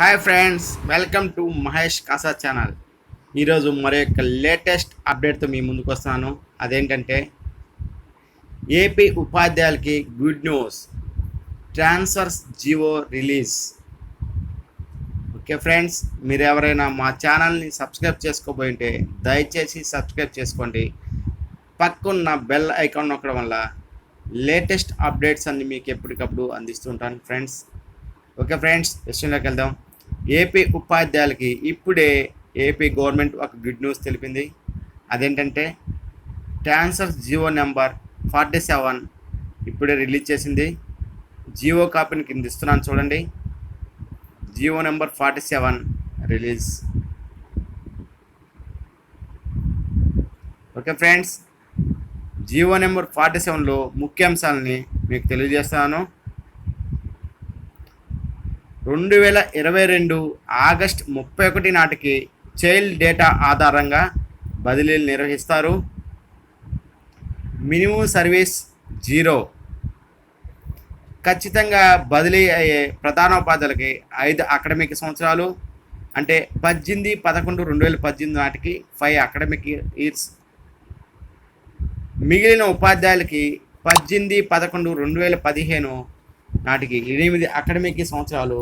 Hi friends welcome to Mahesh Kasa channel ఈరోజు మరో యొక్క లేటెస్ట్ అప్డేట్తో మీ ముందుకు వస్తున్నాను. అదేంటంటే ఏపీ ఉపాధ్యాయులకి good news transfers GO release okay friends మీరు ఎవరైనా మా ఛానల్ని సబ్స్క్రైబ్ చేసుకోబోయింటే దయచేసి సబ్స్క్రైబ్ చేసుకోండి. పక్కన్న బెల్ ఐకాన్ నొక్కడం వల్ల లేటెస్ట్ అప్డేట్స్ అన్ని మీకు ఎప్పటికప్పుడు అందిస్తుంటాను ఫ్రెండ్స్ ఓకే ఫ్రెండ్స్ విషయంలోకి వెళ్దాం. ఏపీ ఉపాధ్యాయులకి ఇప్పుడే ఏపీ గవర్నమెంట్ ఒక గుడ్ న్యూస్ తెలిపింది. అదేంటంటే transfer GO number forty seven ఇప్పుడే రిలీజ్ చేసింది. జియో కాపీని కింద ఇస్తున్నాను చూడండి. GO number forty seven release. Okay friends GO number forty సెవెన్లో ముఖ్యాంశాలని మీకు తెలియజేస్తాను రెండు వేల ఇరవై రెండు ఆగస్ట్ ముప్పై ఒకటి నాటికి చైల్డ్ డేటా ఆధారంగా బదిలీలు నిర్వహిస్తారు. Minimum service zero. ఖచ్చితంగా బదిలీ అయ్యే ప్రధాన ఉపాధ్యాయులకి ఐదు అకాడమిక్ సంవత్సరాలు అంటే పద్దెనిమిది పదకొండు రెండు వేల పద్దెనిమిది నాటికి ఫైవ్ అకాడమిక్ ఇయర్స్. మిగిలిన ఉపాధ్యాయులకి పద్దెనిమిది పదకొండు రెండు వేల పదిహేను నాటికి ఎనిమిది అకాడమిక్ సంవత్సరాలు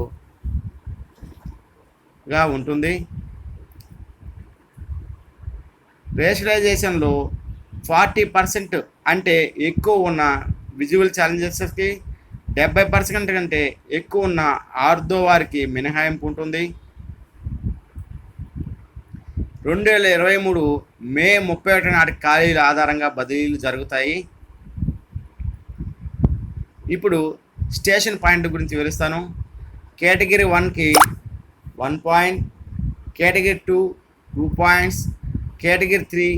గా ఉంటుంది. రేషనలైజేషన్లో ఫార్టీ పర్సెంట్ అంటే ఎక్కువ ఉన్న విజువల్ ఛాలెంజెస్కి డెబ్బై పర్సెంట్ కంటే ఎక్కువ ఉన్న ఆర్థో వారికి మినహాయింపు ఉంటుంది. రెండు వేల ఇరవై మూడు మే ముప్పై ఒకటి నాటి ఖాళీల ఆధారంగా బదిలీలు జరుగుతాయి. ఇప్పుడు స్టేషన్ పాయింట్ గురించి వివరిస్తాను. కేటగిరీ వన్కి one point category two two points category three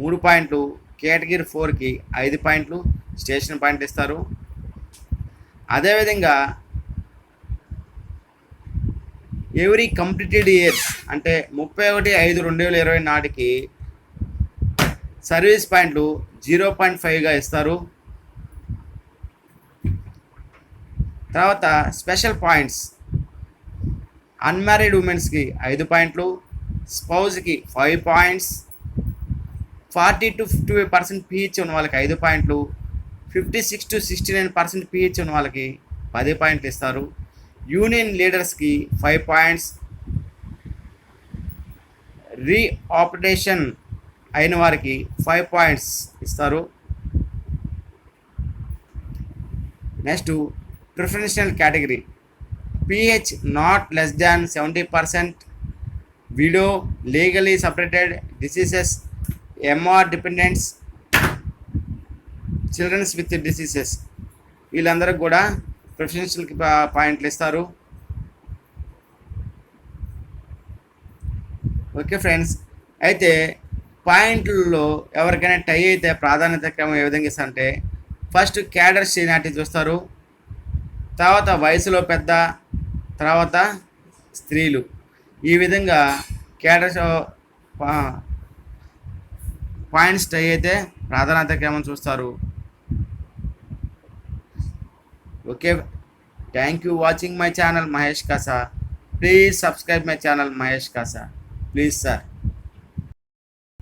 మూడు పాయింట్లు కేటగిరీ ఫోర్కి ఐదు పాయింట్లు స్టేషన్ పాయింట్ ఇస్తారు. అదేవిధంగా ఎవ్రీ కంప్లీటెడ్ ఇయర్ అంటే ముప్పై ఒకటి ఐదు రెండు వేల ఇరవై నాటికి సర్వీస్ పాయింట్లు జీరో పాయింట్ ఫైవ్గా ఇస్తారు. తర్వాత స్పెషల్ పాయింట్స్. అన్మ్యారీడ్ ఉమెన్స్కి ఐదు పాయింట్లు స్పౌజ్కి five points forty two fifty five percent PH ఉన్న వాళ్ళకి ఐదు పాయింట్లు fifty six to sixty nine percent PH ఉన్న వాళ్ళకి పది పాయింట్లు ఇస్తారు. యూనియన్ లీడర్స్కి ఫైవ్ పాయింట్స్. రీఆపరేషన్ అయిన వారికి ఫైవ్ పాయింట్స్ ఇస్తారు. Next preferential category. PH not less than seventy percent widow legally separated diseases MR dependents childrens with diseases. వీళ్ళందరికి కూడా ప్రిఫరెన్షియల్ పాయింట్లు ఇస్తారు. ఓకే ఫ్రెండ్స్ అయితే పాయింట్లలో ఎవరికైనా టై అయితే ప్రాధాన్యత క్రమం ఏ విధంగా ఇస్తారంటే ఫస్ట్ క్యాడర్ సీనియారిటీ చూస్తారు. తర్వాత వయసులో పెద్ద తర్వాత స్త్రీలు. ఈ విధంగా క్యాడర్ పాయింట్స్ టై అయితే ప్రాధాన్యత క్రమం చూస్తారు. Okay thank you watching my channel Mahesh Kasa. Please subscribe my channel Mahesh Kasa. Please sir.